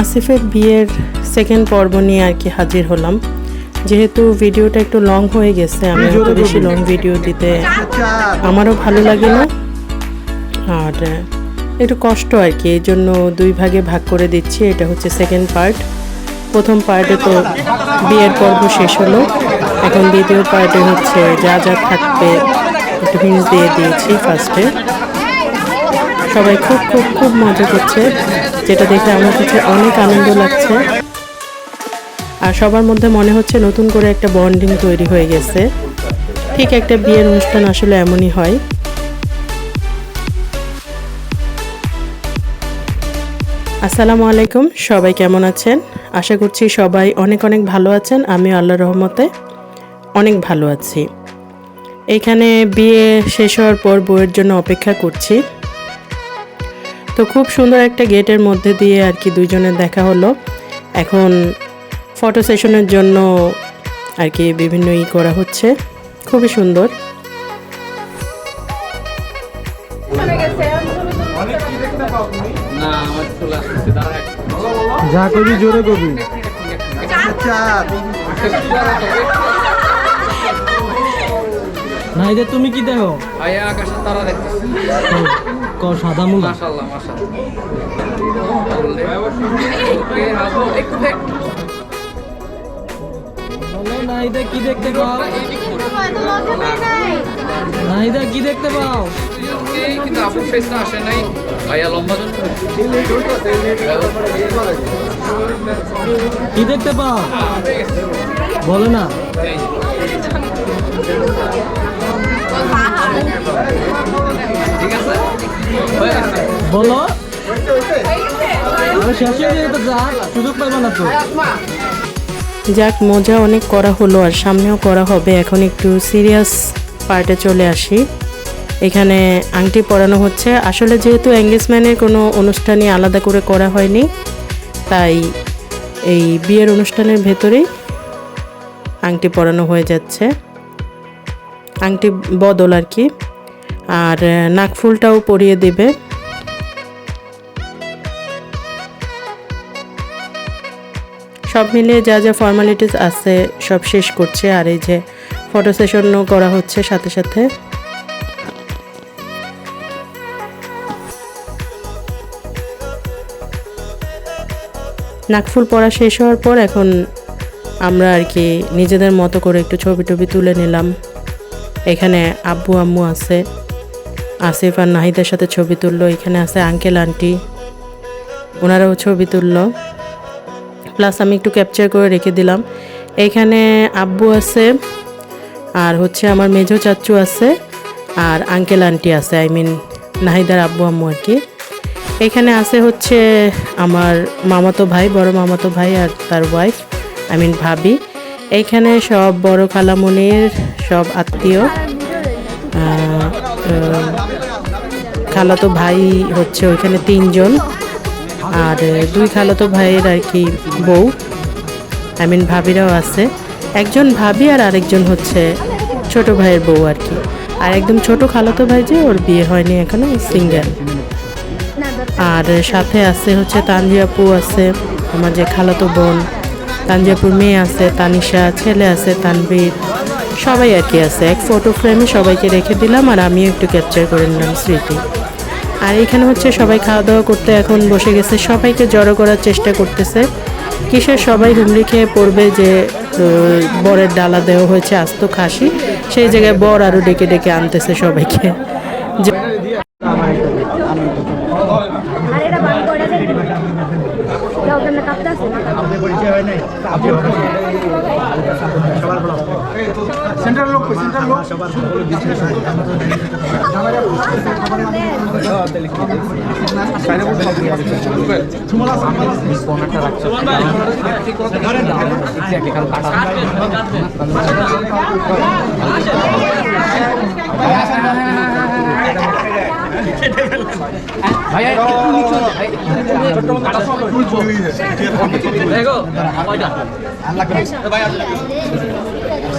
আসিফের বিয়ের সেকেন্ড পর্ব নিয়ে আর কি হাজির হলাম। যেহেতু ভিডিওটা একটু লং হয়ে গেছে আমি অত বেশি লং ভিডিও দিতে আমারও ভালো লাগে না। আর একটু কষ্ট আর কি এই জন্য দুই ভাগে ভাগ করে দিচ্ছি এটা হচ্ছে সেকেন্ড পার্ট প্রথম পার্টে তো বিয়ের পর্ব শেষ হলো এখন দ্বিতীয় পার্টে হচ্ছে যা যা থাকবে একটু হিন্স দিয়ে দিয়েছি ফার্স্টে সবাই খুব খুব খুব মজা করছে, যেটা দেখে আমার কাছে অনেক আনন্দ লাগছে। আর সবার মধ্যে মনে হচ্ছে নতুন করে একটা বন্ডিং তৈরি হয়ে গেছে। ঠিক একটা বিয়ের অনুষ্ঠান আসলে এমনই হয়। আসসালামু আলাইকুম, সবাই কেমন আছেন? আশা করছি সবাই অনেক অনেক ভালো আছেন। আমি আল্লাহ রহমতে অনেক ভালো আছি। এখানে বিয়ে শেষ হওয়ার পর বইয়ের জন্য অপেক্ষা করছি। তো খুব সুন্দর একটা গেটের মধ্যে দিয়ে আর কি দুইজনের দেখা হলো। এখন ফটো সেশনের জন্য আর কি বিভিন্ন ই করা হচ্ছে। খুবই সুন্দর। না আমার চলে আসছে দাঁড়া এক যা করবি জোরে করবি না এদের তুমি কি দেখো? আকাশের তারা দেখতেছি। সাদা মুলা। মাশাআল্লাহ মাশাআল্লাহ। নাইদা কি দেখতে পাও? নাইদা কি দেখতে পাও? কিন্তু ফেসটা আসে নাই। ভাইয়া লম্বা কি দেখতে পাও? বলো না। ঠিক আছে? বলো। সুযোগ পাইবা না তো। যাক মজা অনেক করা হলো আর সামনেও করা হবে। এখন একটু সিরিয়াস পার্টে চলে আসি। এখানে আংটি পরানো হচ্ছে। আসলে যেহেতু এঙ্গেজমেন্টের কোনো অনুষ্ঠানই আলাদা করে করা হয়নি তাই এই বিয়ের অনুষ্ঠানের ভেতরেই আংটি পরানো হয়ে যাচ্ছে। আংটি বদল আর কি। আর নাকফুলটাও পরিয়ে দেবে। সব মিলিয়ে যা যা ফর্মালিটিস আছে, সব শেষ করছে। আর এই যে ফটো সেশনও করা হচ্ছে সাথে সাথে। নাকফুল পরা শেষ হওয়ার পর এখন আমরা আর কি নিজেদের মতো করে একটু ছবি টবি তুলে নিলাম। এখানে আব্বু, আম্মু আছে। আসিফ আর নাহিদের সাথে ছবি তুললো, এখানে আছে আঙ্কেল আন্টি ওনারাও ছবি তুললো। প্লাস আমি একটু ক্যাপচার করে রেখে দিলাম। এইখানে আব্বু আছে, আর হচ্ছে আমার মেজো চাচ্চু আছে, আর আঙ্কেল আন্টি আছে আই মিন নাহিদার আব্বু, আম্মু আর কি। এখানে আছে হচ্ছে আমার মামাতো ভাই, বড় মামাতো ভাই আর তার ওয়াইফ আই মিন ভাবি। এইখানে সব বড় খালামনির সব আত্মীয়। খালাতো ভাই হচ্ছে ওইখানে তিনজন, আর দুই খালাতো ভাইয়ের আর কি বউ আই মিন ভাবিরাও আছে। একজন ভাবি আর আরেকজন হচ্ছে ছোট ভাইয়ের বউ আর কি। আর একদম ছোট খালাতো ভাই যে ওর বিয়ে হয়নি এখনও সিঙ্গেল আর সাথে আছে হচ্ছে তানজিয়াপু আছে, আমার যে খালাতো বোন তানজিয়াপুর মেয়ে আছে, তানিশা, ছেলে আছে তানবীর সবাই আর কি আছে। এক ফটো ফ্রেমে সবাইকে রেখে দিলাম আর আমিও একটু ক্যাপচার করে নিলাম স্মৃতি। আর এখানে হচ্ছে সবাই খাওয়া দাওয়া করতে এখন বসে গেছে। সবাইকে জড়ো করার চেষ্টা করতেছে। কিসের সবাই হুমড়ি খেয়ে পড়বে যে বরের ডালা দেওয়া হয়েছে আস্ত খাসি সেই জায়গায় বর আরও ডেকে ডেকে আনতেছে সবাইকে। যে- আরে এটা বান করে দে যাও কেন কাপটা আছে সেন্ট্রাল লোক সেন্ট্রাল লোক। শেষ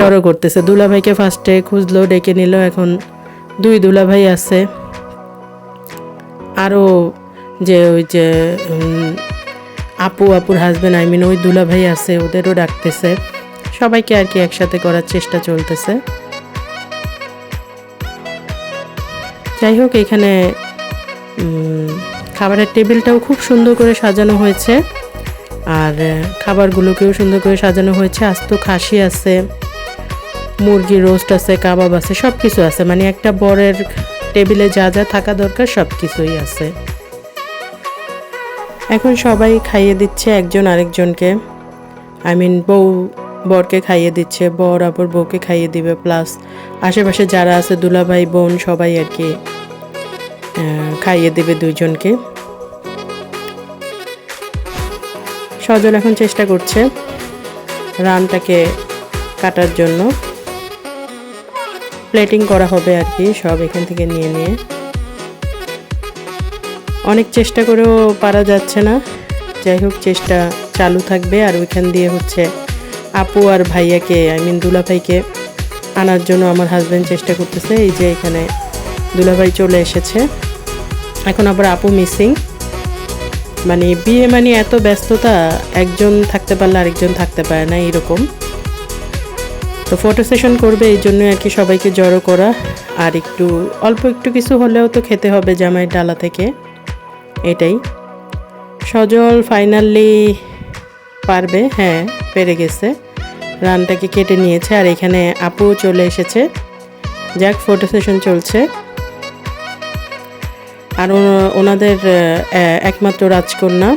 বড় করতেছে। ফার্স্টে খুঁজলো, ডেকে নিল, এখন দুই দুলাভাই আছে। আরও যে ওই যে আপু, আপুর হাজবেন্ড আই মিন ওই দুলাভাই আছে, ওদেরও ডাকতেছে। সবাইকে আর কি একসাথে করার চেষ্টা চলতেছে। যাই হোক, এখানে খাবারের টেবিলটাও খুব সুন্দর করে সাজানো হয়েছে। আর, খাবারগুলোকেও সুন্দর করে সাজানো হয়েছে। আস্ত খাসি আছে, মুরগি রোস্ট আছে, কাবাব আছে সব কিছু আছে। মানে একটা বরের টেবিলে যা যা থাকা দরকার সব কিছুই আছে। এখন সবাই খাইয়ে দিচ্ছে একজন আরেকজনকে। আই মিন বউ বরকে খাইয়ে দিচ্ছে, বর আবার বউকে খাইয়ে দিবে প্লাস আশেপাশে যারা আছে দুলাভাই বোন সবাই আর কি খাইয়ে দেবে দুইজনকে। সজল এখন চেষ্টা করছে রানটাকে কাটার জন্য। প্লেটিং করা হবে আর কি, সব এখান থেকে নিয়ে নিয়ে। অনেক চেষ্টা করেও পারা যাচ্ছে না। যাই হোক, চেষ্টা চালু থাকবে আর ওইখান দিয়ে হচ্ছে আপু আর ভাইয়াকে আই মিন দুলাভাইকে আনার জন্য আমার হাজব্যান্ড চেষ্টা করতেছে। এই যে এখানে দুলাভাই চলে এসেছে। এখন আবার আপু মিসিং মানে বিয়ে মানে এত ব্যস্ততা, একজন থাকতে পারলে আরেকজন থাকতে পারে না এরকম তো ফটো সেশন করবে, এই জন্য আর কি সবাইকে জড়ো করা। আর একটু, অল্প একটু কিছু হলেও তো খেতে হবে জামাইয়ের ডালা থেকে। এটাই। সজল ফাইনালি পারবে হ্যাঁ। পেরে গেছে। রানটাকে কেটে নিয়েছে আর এখানে আপু চলে এসেছে। যাক ফটো সেশন চলছে। আর ওনা- ওনাদের একমাত্র রাজকন্যা।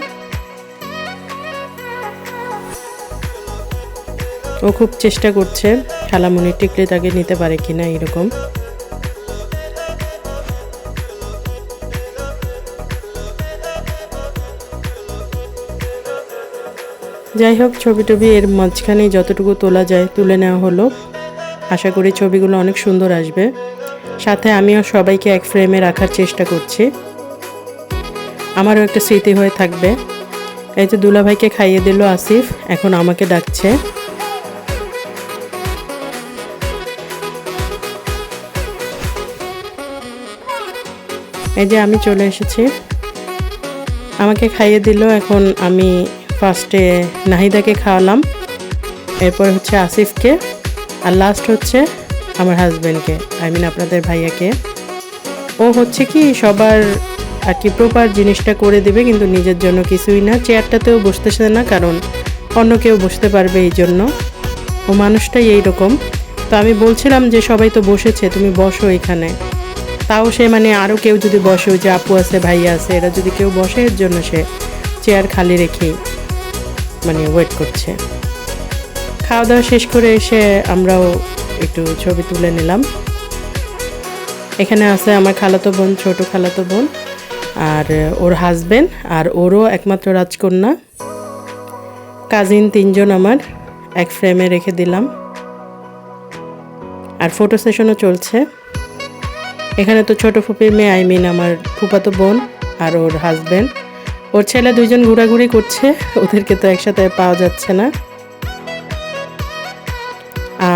ও খুব চেষ্টা করছে খালামণির টিকলে তাকে নিতে পারে কিনা এরকম। যাই হোক ছবি টবি এর মাঝখানে যতটুকু তোলা যায় তুলে নেওয়া হলো। আশা করি ছবিগুলো অনেক সুন্দর আসবে। সাথে আমিও সবাইকে এক ফ্রেমে রাখার চেষ্টা করছি। আমারও একটা স্মৃতি হয়ে থাকবে। এই যে দুলাভাইকে খাইয়ে দিল আসিফ, এখন আমাকে ডাকছে। এই যে আমি চলে এসেছি। আমাকে খাইয়ে দিল, এখন আমি ফার্স্টে নাহিদাকে খাওয়ালাম। এরপর হচ্ছে আসিফকে। আর লাস্ট হচ্ছে আমার হাজব্যান্ডকে আই মিন আপনাদের ভাইয়াকে। ও হচ্ছে কি সবার আর কি প্রপার জিনিসটা করে দিবে, কিন্তু নিজের জন্য কিছুই না। চেয়ারটাতেও বসতেছে না, কারণ অন্য কেউ বসতে পারবে এই জন্য। ও মানুষটাই এইরকম। তো আমি বলছিলাম যে সবাই তো বসেছে, তুমি বসো এখানে। তাও সে মানে আরও কেউ যদি বসে যে আপু আছে, ভাইয়া আছে, এরা যদি কেউ বসে, এর জন্য সে চেয়ার খালি রেখেই। মানে ওয়েট করছে। খাওয়া দাওয়া শেষ করে এসে আমরাও একটু ছবি তুলে নিলাম। এখানে আছে আমার খালাতো বোন, ছোট খালাতো বোন আর ওর হাজবেন্ড আর ওরও একমাত্র রাজকন্যা। কাজিন তিনজন আমার, এক ফ্রেমে রেখে দিলাম। আর ফটো সেশনও চলছে। এখানে তো ছোট ফুপির মেয়ে আই মিন আমার ফুপাতো বোন আর ওর হাজবেন্ড ওর ছেলে দুইজন ঘোরাঘুরি করছে, ওদেরকে তো একসাথে পাওয়া যাচ্ছে না।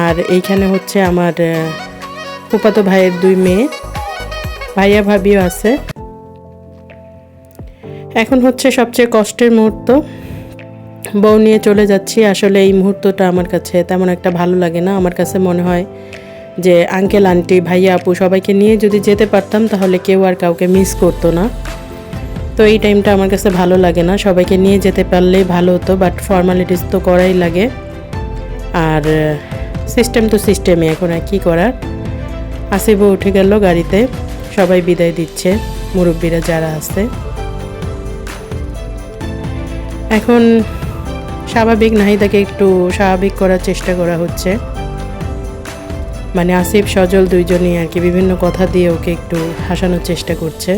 আর এইখানে হচ্ছে আমার ফুপাতো ভাইয়ের দুই মেয়ে, ভাইয়া ভাবিও আছে। এখন হচ্ছে সবচেয়ে কষ্টের মুহূর্ত। বউ নিয়ে চলে যাচ্ছি, আসলে এই মুহূর্তটা আমার কাছে তেমন একটা ভালো লাগে না। আমার কাছে মনে হয় যে আঙ্কেল আন্টি ভাইয়া, আপু সবাইকে নিয়ে যদি যেতে পারতাম, তাহলে কেউ আর কাউকে মিস করতো না। তো এই টাইমটা আমার কাছে ভালো লাগে না। সবাইকে নিয়ে যেতে পারলেই ভালো হতো বাট ফর্মালিটিস তো করাই লাগে। আর সিস্টেম তো সিস্টেমই এখন আর কী করার? আসিবও উঠে গেল গাড়িতে, সবাই বিদায় দিচ্ছে, মুরব্বীরা যারা আছে। এখন স্বাভাবিক নাহিদাকে একটু স্বাভাবিক করার চেষ্টা করা হচ্ছে। মানে আসিফ, সজল দুইজনই আর কি বিভিন্ন কথা দিয়ে ওকে একটু হাসানোর চেষ্টা করছে।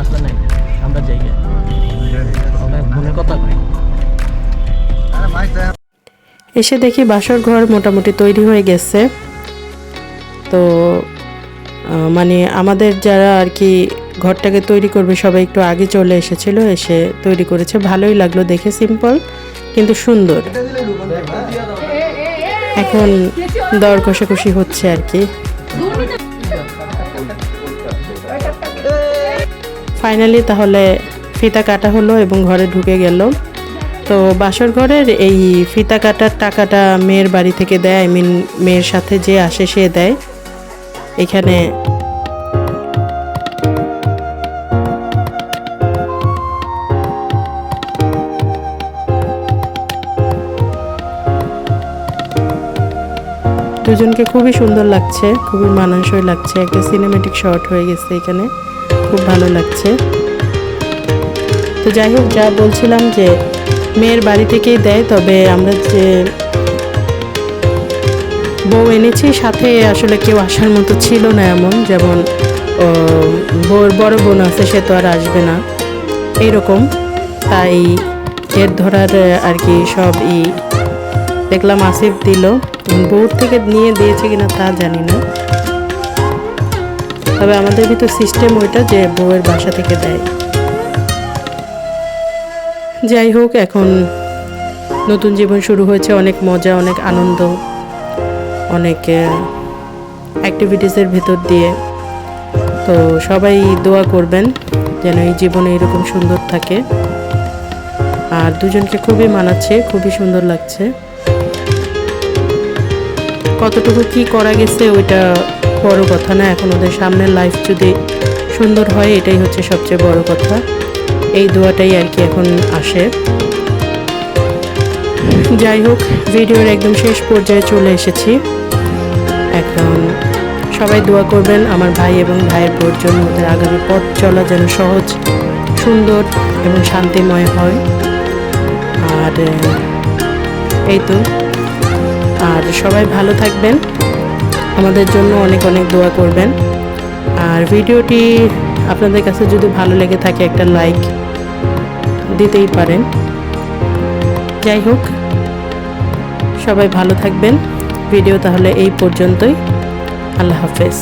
আসলে নাই আমরা যাই হ্যাঁ। কথা এসে দেখি বাসর ঘর মোটামুটি তৈরি হয়ে গেছে। তো মানে আমাদের যারা আর কি ঘরটাকে তৈরি করবে সবাই একটু আগে চলে এসেছিল এসে তৈরি করেছে। ভালোই লাগল দেখে সিম্পল কিন্তু সুন্দর। এখন দর কষাকষি হচ্ছে আর কি। ফাইনালি তাহলে ফিতা কাটা হলো এবং ঘরে ঢুকে গেল। তো বাসর ঘরের এই ফিতা কাটার টাকাটা মেয়ের বাড়ি থেকে দেয় আই মিন মেয়ের সাথে যে আসে সে দেয়। এখানে দুজনকে খুবই সুন্দর লাগছে, খুবই মানানসই লাগছে। একটা সিনেমেটিক শট হয়ে গেছে এখানে। খুব ভালো লাগছে। তো যাই হোক, যা বলছিলাম যে মেয়ের বাড়ি থেকেই দেয়, তবে আমরা যে বউ এনেছি, সাথে আসলে কেউ আসার মতো ছিল না এমন। যেমন বউর বড় বোন আছে, সে তো আর আসবে না। এইরকম। তাই এর ধরার, আর কি, সব ই দেখলাম আসিফ দিল। বউর থেকে নিয়ে দিয়েছে কিনা তা জানি না। তবে আমাদের ভিতর সিস্টেম ওইটা যে বউয়ের বাসা থেকে দেয়। যাই হোক, এখন নতুন জীবন শুরু হয়েছে, অনেক মজা, অনেক আনন্দ, অনেক অ্যাক্টিভিটিসের ভিতর দিয়ে। তো সবাই দোয়া করবেন যেন এই জীবনে এরকম সুন্দর থাকে। আর দুজনকে খুবই মানাচ্ছে, খুবই সুন্দর লাগছে। কতটুকু কি করা গেছে ওইটা বড় কথা না। এখন ওদের সামনের লাইফ যদি সুন্দর হয়, এটাই হচ্ছে সবচেয়ে বড় কথা। এই দোয়াটাই আর কি এখন আসে। যাই হোক ভিডিওর একদম শেষ পর্যায়ে চলে এসেছি। এখন সবাই দোয়া করবেন আমার ভাই এবং ভাইয়ের বোর জন্য ওদের আগামী পথ চলা যেন সহজ, সুন্দর এবং শান্তিময় হয়। আর, এই তো। আর সবাই ভালো থাকবেন। আমাদের জন্য অনেক অনেক দোয়া করবেন। আর ভিডিওটি আপনাদের কাছে যদি ভালো লেগে থাকে একটা লাইক দিতেই পারেন। যাই হোক, সবাই ভালো থাকবেন। ভিডিও তাহলে এই পর্যন্তই। আল্লাহ হাফেজ।